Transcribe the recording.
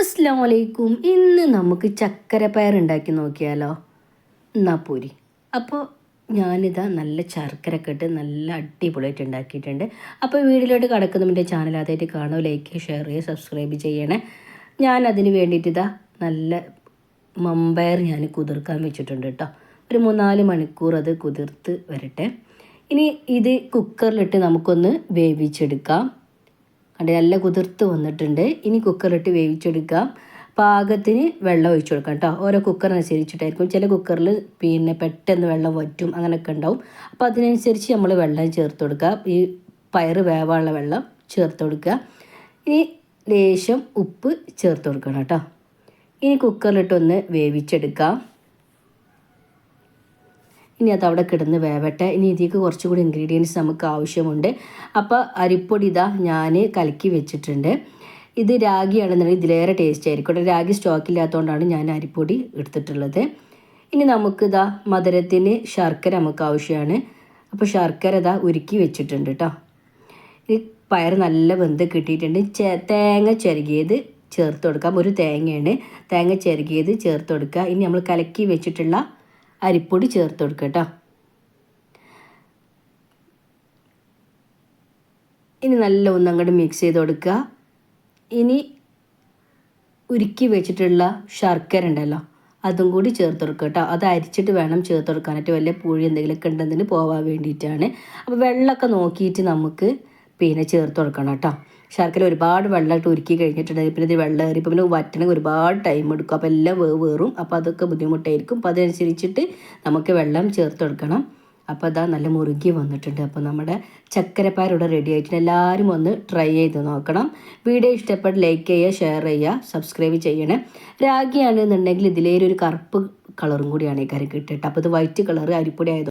അസ്സാം വലൈക്കും ഇന്ന് നമുക്ക് ചക്കരപ്പയർ ഉണ്ടാക്കി നോക്കിയാലോ? എന്നാ പൂരി. അപ്പോൾ ഞാനിതാ നല്ല ശർക്കരക്കെ ഇട്ട് നല്ല അടിപൊളിയായിട്ട് ഉണ്ടാക്കിയിട്ടുണ്ട്. അപ്പോൾ വീഡിയോയിലോട്ട് കിടക്കുന്നതിന്റെ ചാനൽ അതായിട്ട് കാണുമോ ലൈക്ക് ഷെയർ ചെയ്യുക സബ്സ്ക്രൈബ് ചെയ്യണേ. ഞാൻ അതിന് വേണ്ടിയിട്ട് ഇതാ നല്ല മമ്പയർ ഞാൻ കുതിർക്കാൻ വെച്ചിട്ടുണ്ട് കേട്ടോ. ഒരു മൂന്നാൽ മണിക്കൂർ അത് കുതിർത്ത് വരട്ടെ. ഇനി ഇത് കുക്കറിലിട്ട് നമുക്കൊന്ന് വേവിച്ചെടുക്കാം. കണ്ട് നല്ല കുതിർത്ത് വന്നിട്ടുണ്ട്. ഇനി കുക്കറിട്ട് വേവിച്ചെടുക്കാം. പാകത്തിന് വെള്ളം ഒഴിച്ചു കൊടുക്കാം കേട്ടോ. ഓരോ കുക്കറിനനുസരിച്ചിട്ടായിരിക്കും ചില കുക്കറിൽ പിന്നെ പെട്ടെന്ന് വെള്ളം വറ്റും അങ്ങനെയൊക്കെ ഉണ്ടാവും. അപ്പോൾ അതിനനുസരിച്ച് നമ്മൾ വെള്ളം ചേർത്ത് കൊടുക്കുക. ഈ പയറ് വേവാനുള്ള വെള്ളം ചേർത്ത് കൊടുക്കുക. ഇനി ലേശം ഉപ്പ് ചേർത്ത് കൊടുക്കണം കേട്ടോ. ഇനി കുക്കറിലിട്ടൊന്ന് വേവിച്ചെടുക്കാം. ഇനി അത് അവിടെ കിടന്ന് വേവട്ടെ. ഇനി ഇതിലേക്ക് കുറച്ചുകൂടി ഇൻഗ്രീഡിയൻസ് നമുക്ക് ആവശ്യമുണ്ട്. അപ്പോൾ അരിപ്പൊടി ഇതാ ഞാൻ കലക്കി വെച്ചിട്ടുണ്ട്. ഇത് രാഗിയാണെന്നുണ്ടെങ്കിൽ ഇതിലേറെ ടേസ്റ്റ് ആയിരിക്കും. രാഗി സ്റ്റോക്കില്ലാത്തതുകൊണ്ടാണ് ഞാൻ അരിപ്പൊടി എടുത്തിട്ടുള്ളത്. ഇനി നമുക്കിതാ മധുരത്തിന് ശർക്കര നമുക്ക് ആവശ്യമാണ്. അപ്പോൾ ശർക്കര ഇതാ ഉരുക്കി വെച്ചിട്ടുണ്ട് കേട്ടോ. ഈ പയർ നല്ല വെന്ത് കിട്ടിയിട്ടുണ്ട്. തേങ്ങ ചിരകിയത് ചേർത്ത് കൊടുക്കാം. ഒരു തേങ്ങയാണ്. തേങ്ങ ചിരകിയത് ചേർത്ത് കൊടുക്കുക. ഇനി നമ്മൾ കലക്കി വെച്ചിട്ടുള്ള അരിപ്പൊടി ചേർത്ത് കൊടുക്കുക കേട്ടോ ഇനി നല്ല ഒന്ന് അങ്ങോട്ട് മിക്സ് ചെയ്ത് കൊടുക്കുക ഇനി ഉരുക്കി വെച്ചിട്ടുള്ള ശർക്കര ഉണ്ടല്ലോ അതും കൂടി ചേർത്ത് കൊടുക്കുക കേട്ടോ അത് അരിച്ചിട്ട് വേണം ചേർത്ത് കൊടുക്കാനായിട്ട്. വല്ല പുഴി എന്തെങ്കിലുമൊക്കെ ഉണ്ടെങ്കിൽ പോകാൻ വേണ്ടിയിട്ടാണ്. അപ്പോൾ വെള്ളമൊക്കെ നോക്കിയിട്ട് നമുക്ക് പിന്നെ ചേർത്ത് കൊടുക്കണം കേട്ടോ. ശർക്കര ഒരുപാട് വെള്ളമായിട്ട് ഉരുക്കി കഴിഞ്ഞിട്ടുണ്ടെങ്കിൽ പിന്നെ ഇത് വെള്ളം കയറി ഇപ്പം പിന്നെ വറ്റണമെങ്കിൽ ഒരുപാട് ടൈം എടുക്കും. അപ്പോൾ എല്ലാം വേവ് വേറും. അപ്പോൾ അതൊക്കെ ബുദ്ധിമുട്ടായിരിക്കും. അപ്പോൾ അതനുസരിച്ചിട്ട് നമുക്ക് വെള്ളം ചേർത്ത് കൊടുക്കണം. അപ്പോൾ അതാ നല്ല മുറുകി വന്നിട്ടുണ്ട്. അപ്പോൾ നമ്മുടെ ചക്കരപ്പാർ ഇവിടെ റെഡി ആയിട്ടുണ്ട്. എല്ലാവരും ഒന്ന് ട്രൈ ചെയ്ത് നോക്കണം. വീഡിയോ ഇഷ്ടപ്പെട്ട് ലൈക്ക് ചെയ്യുക ഷെയർ ചെയ്യുക സബ്സ്ക്രൈബ് ചെയ്യണേ. രാഗിയാണെന്നുണ്ടെങ്കിൽ ഇതിലേരൊരു കറുപ്പ് കളറും കൂടിയാണ് ഈ കറി കിട്ടിയിട്ട് അപ്പോൾ ഇത് വൈറ്റ് കളർ അരിപ്പൊടി ആയതുകൊണ്ട്